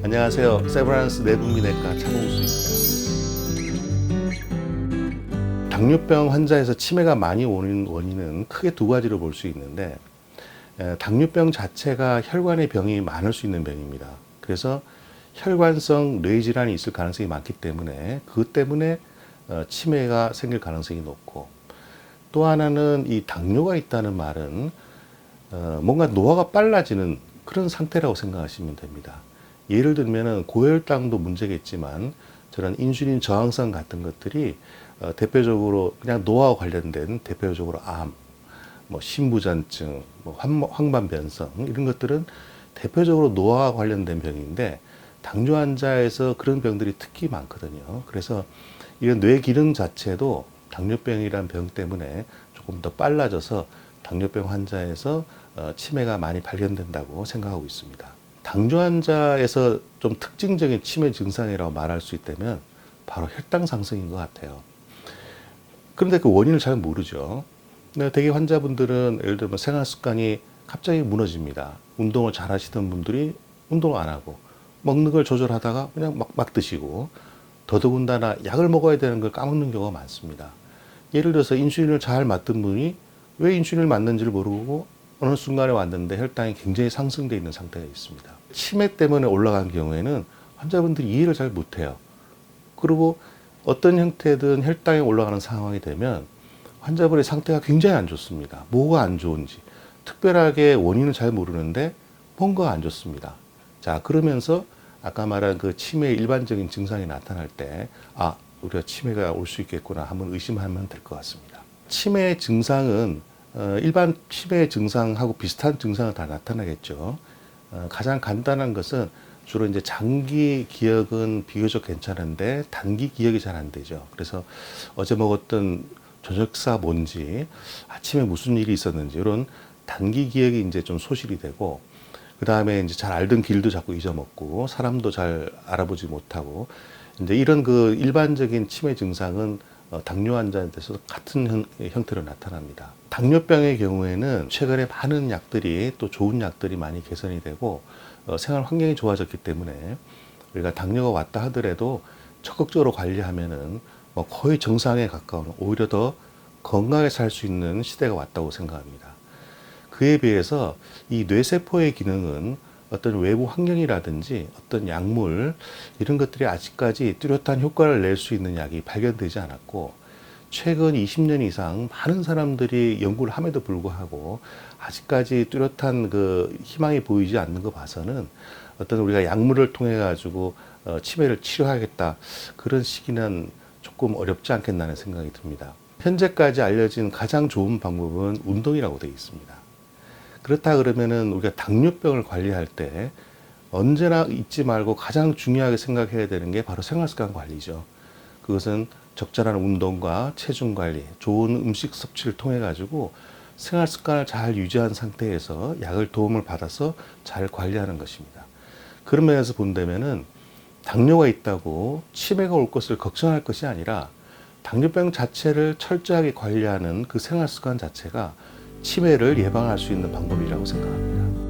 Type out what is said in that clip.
안녕하세요. 세브란스 내분비내과 차봉수입니다. 당뇨병 환자에서 치매가 많이 오는 원인은 크게 두 가지로 볼 수 있는데 에, 당뇨병 자체가 혈관의 병이 많을 수 있는 병입니다. 그래서 혈관성 뇌 질환이 있을 가능성이 많기 때문에 그 때문에 어, 치매가 생길 가능성이 높고 또 하나는 이 당뇨가 있다는 말은 어, 뭔가 노화가 빨라지는 그런 상태라고 생각하시면 됩니다. 예를 들면은 고혈당도 문제겠지만 저런 인슐린 저항성 같은 것들이 어, 대표적으로 그냥 노화와 관련된 대표적으로 암, 뭐 신부전증, 뭐 황- 황반변성 이런 것들은 대표적으로 노화와 관련된 병인데 당뇨 환자에서 그런 병들이 특히 많거든요. 그래서 이런 뇌 기능 자체도 당뇨병이란 병 때문에 조금 더 빨라져서 당뇨병 환자에서 어, 치매가 많이 발견된다고 생각하고 있습니다. 당뇨 환자에서 좀 특징적인 치매 증상이라고 말할 수 있다면 바로 혈당 상승인 것 같아요. 그런데 그 원인을 잘 모르죠. 대개 환자분들은 예를 들면 생활 습관이 갑자기 무너집니다. 운동을 잘 하시던 분들이 운동을 안 하고 먹는 걸 조절하다가 그냥 막, 막 드시고 더더군다나 약을 먹어야 되는 걸 까먹는 경우가 많습니다. 예를 들어서 인슐린을 잘 맞던 분이 왜 인슐린을 맞는지를 모르고 어느 순간에 왔는데 혈당이 굉장히 상승되어 있는 상태가 있습니다. 치매 때문에 올라간 경우에는 환자분들이 이해를 잘 못해요. 그리고 어떤 형태든 혈당이 올라가는 상황이 되면 환자분의 상태가 굉장히 안 좋습니다. 뭐가 안 좋은지 특별하게 원인을 잘 모르는데 뭔가 안 좋습니다. 자 그러면서 아까 말한 그 치매의 일반적인 증상이 나타날 때 아 우리가 치매가 올 수 있겠구나 한번 의심하면 될 것 같습니다. 치매 증상은 어, 일반 치매 증상하고 비슷한 증상은 다 나타나겠죠. 어, 가장 간단한 것은 주로 이제 장기 기억은 비교적 괜찮은데 단기 기억이 잘 안 되죠. 그래서 어제 먹었던 저녁사 뭔지 아침에 무슨 일이 있었는지 이런 단기 기억이 이제 좀 소실이 되고 그 다음에 이제 잘 알던 길도 자꾸 잊어먹고 사람도 잘 알아보지 못하고 이제 이런 그 일반적인 치매 증상은 어, 당뇨 환자한테서 같은 형, 형태로 나타납니다. 당뇨병의 경우에는 최근에 많은 약들이 또 좋은 약들이 많이 개선이 되고 어, 생활 환경이 좋아졌기 때문에 우리가 당뇨가 왔다 하더라도 적극적으로 관리하면은 뭐 거의 정상에 가까운 오히려 더 건강하게 살 수 있는 시대가 왔다고 생각합니다. 그에 비해서 이 뇌세포의 기능은 어떤 외부 환경이라든지 어떤 약물 이런 것들이 아직까지 뚜렷한 효과를 낼 수 있는 약이 발견되지 않았고 최근 20년 이상 많은 사람들이 연구를 함에도 불구하고 아직까지 뚜렷한 그 희망이 보이지 않는 거 봐서는 어떤 우리가 약물을 통해 가지고 어, 치매를 치료하겠다 그런 시기는 조금 어렵지 않겠나는 생각이 듭니다. 현재까지 알려진 가장 좋은 방법은 운동이라고 되어 있습니다. 그렇다 그러면은 우리가 당뇨병을 관리할 때 언제나 잊지 말고 가장 중요하게 생각해야 되는 게 바로 생활 습관 관리죠. 그것은 적절한 운동과 체중 관리, 좋은 음식 섭취를 통해 가지고 생활 습관을 잘 유지한 상태에서 약을 도움을 받아서 잘 관리하는 것입니다. 그런 면에서 본다면은 당뇨가 있다고 치매가 올 것을 걱정할 것이 아니라 당뇨병 자체를 철저하게 관리하는 그 생활 습관 자체가 치매를 예방할 수 있는 방법이라고 생각합니다.